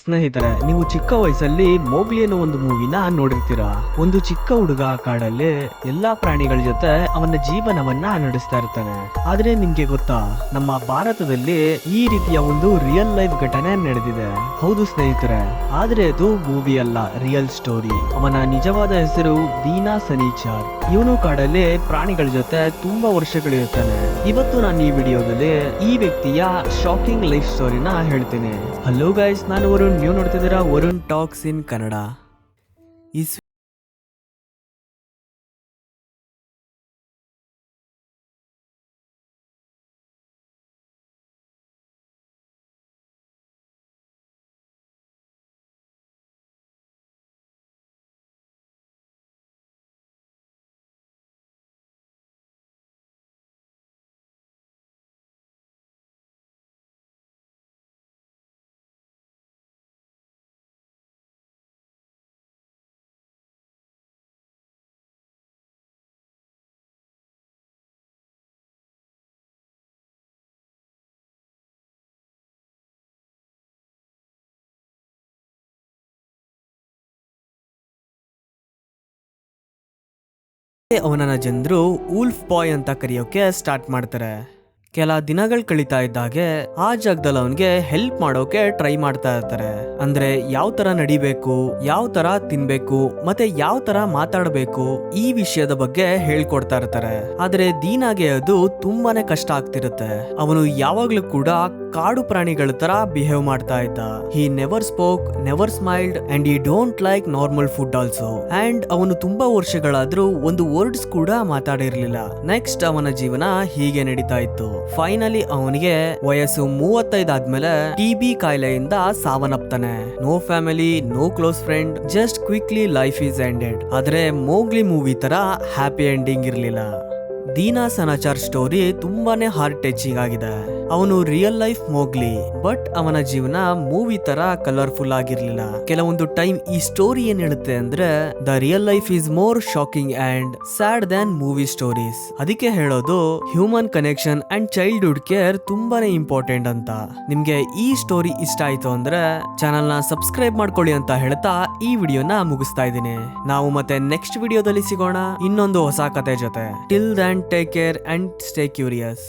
ಸ್ನೇಹಿತರೆ, ನೀವು ಚಿಕ್ಕ ವಯಸ್ಸಲ್ಲಿ ಮೋಗ್ಲಿ ಅನ್ನೋ ಒಂದು ಮೂವಿನ ನೋಡಿರ್ತೀರಾ? ಒಂದು ಚಿಕ್ಕ ಹುಡುಗ ಕಾಡಲ್ಲಿ ಎಲ್ಲಾ ಪ್ರಾಣಿಗಳ ಜೊತೆ ಅವನ ಜೀವನವನ್ನ ನಡೆಸ್ತಾ ಇರ್ತಾನೆ. ಆದ್ರೆ ನಿಮ್ಗೆ ಗೊತ್ತಾ, ನಮ್ಮ ಭಾರತದಲ್ಲಿ ಈ ರೀತಿಯ ಒಂದು ರಿಯಲ್ ಲೈಫ್ ಘಟನೆ ನಡೆದಿದೆ. ಹೌದು ಸ್ನೇಹಿತರೆ, ಆದ್ರೆ ಅದು ಮೂವಿ ಅಲ್ಲ ರಿಯಲ್ ಸ್ಟೋರಿ ಅವನ ನಿಜವಾದ ಹೆಸರು ದೀನಾ ಸನೀಚಾರ್. ಇವನು ಕಾಡಲ್ಲಿ ಪ್ರಾಣಿಗಳ ಜೊತೆ ತುಂಬಾ ವರ್ಷಗಳಿರುತ್ತಾನೆ ಇವತ್ತು ನಾನು ಈ ವಿಡಿಯೋದಲ್ಲಿ ಈ ವ್ಯಕ್ತಿಯ ಶಾಕಿಂಗ್ ಲೈಫ್ ಸ್ಟೋರಿನ ಹೇಳ್ತೀನಿ. ಹಲೋ ಗೈಸ್ ನಾನು ವರುಣ್. ನೀವು ನೋಡ್ತಿದ್ದೀರಾ ವರುಣ್ ಟಾಕ್ಸ್ ಇನ್ ಕನ್ನಡ ಈ ಅವನನ್ನ ಜನರು ಉಲ್ಫ್ ಬಾಯ್ ಅಂತ ಕರೆಯೋಕೆ ಸ್ಟಾರ್ಟ್ ಮಾಡ್ತಾರೆ. ಕೆಲ ದಿನಗಳು ಕಳೀತಾ ಇದ್ದಾಗೆ ಆ ಜಾಗದಲ್ಲಿ ಅವನಿಗೆ ಹೆಲ್ಪ್ ಮಾಡೋಕೆ ಟ್ರೈ ಮಾಡ್ತಾ ಇರ್ತಾರೆ. ಅಂದ್ರೆ ಯಾವ ತರ ನಡಿಬೇಕು, ಯಾವ ತರ ತಿನ್ಬೇಕು, ಮತ್ತೆ ಯಾವ ತರ ಮಾತಾಡಬೇಕು ಈ ವಿಷಯದ ಬಗ್ಗೆ ಹೇಳ್ಕೊಡ್ತಾ ಇರ್ತಾರೆ. ಆದ್ರೆ ದೀನಾಗೆ ಅದು ತುಂಬಾನೇ ಕಷ್ಟ ಆಗ್ತಿರುತ್ತೆ. ಅವನು ಯಾವಾಗ್ಲೂ ಕೂಡ ಕಾಡು ಪ್ರಾಣಿಗಳ ತರ ಬಿಹೇವ್ ಮಾಡ್ತಾ ಇದ್ದ. He never spoke never smiled and he don't like normal food also and ಅವನು ತುಂಬಾ ವರ್ಷಗಳಾದ್ರೂ ಒಂದು ವರ್ಡ್ಸ್ ಕೂಡ ಮಾತಾಡಿರ್ಲಿಲ್ಲ. ನೆಕ್ಸ್ಟ್ ಅವನ ಜೀವನ ಹೀಗೆ ನಡೀತಾ ಇತ್ತು. ಫೈನಲಿ ಅವನಿಗೆ ವಯಸ್ಸು ಮೂವತ್ತೈದಾದ್ಮೇಲೆ ಟಿ ಬಿ ಕಾಯಿಲೆಯಿಂದ ಸಾವನ್ನಪ್ತಾನೆ. No family no close friend just quickly life is ended ಆದ್ರೆ ಮೋಗ್ಲಿ ಮೂವಿ ತರ ಹ್ಯಾಪಿ ಎಂಡಿಂಗ್ ಇರಲಿಲ್ಲ. ದೀನಾ ಸನಾಚಾರ್ ಸ್ಟೋರಿ ತುಂಬಾನೇ ಹಾರ್ಟ್ ಟಚಿಂಗ್ ಆಗಿದೆ. ಅವನು ರಿಯಲ್ ಲೈಫ್ ಮೋಗ್ಲಿ ಬಟ್ ಅವನ ಜೀವನ ಮೂವಿ ತರ ಕಲರ್ಫುಲ್ ಆಗಿರ್ಲಿಲ್ಲ. ಕೆಲವೊಂದು ಟೈಮ್ ಈ ಸ್ಟೋರಿ ಏನ್ ಹೇಳುತ್ತೆ ಅಂದ್ರೆ the real life is more shocking and sad than movie stories ಅದಕ್ಕೆ ಹೇಳೋದು human connection and childhood care ತುಂಬಾನೇ ಇಂಪಾರ್ಟೆಂಟ್ ಅಂತ. ನಿಮ್ಗೆ ಈ ಸ್ಟೋರಿ ಇಷ್ಟ ಆಯ್ತು ಅಂದ್ರೆ ಚಾನಲ್ನ ಸಬ್ಸ್ಕ್ರೈಬ್ ಮಾಡ್ಕೊಳ್ಳಿ ಅಂತ ಹೇಳ್ತಾ ಈ ವಿಡಿಯೋನ ಮುಗಿಸ್ತಾ ಇದ್ದೀನಿ. ನಾವು ಮತ್ತೆ ನೆಕ್ಸ್ಟ್ ವಿಡಿಯೋದಲ್ಲಿ ಸಿಗೋಣ. ಇನ್ನೊಂದು ಹೊಸ ಕತೆ ಜೊತೆ. Till then take care and stay curious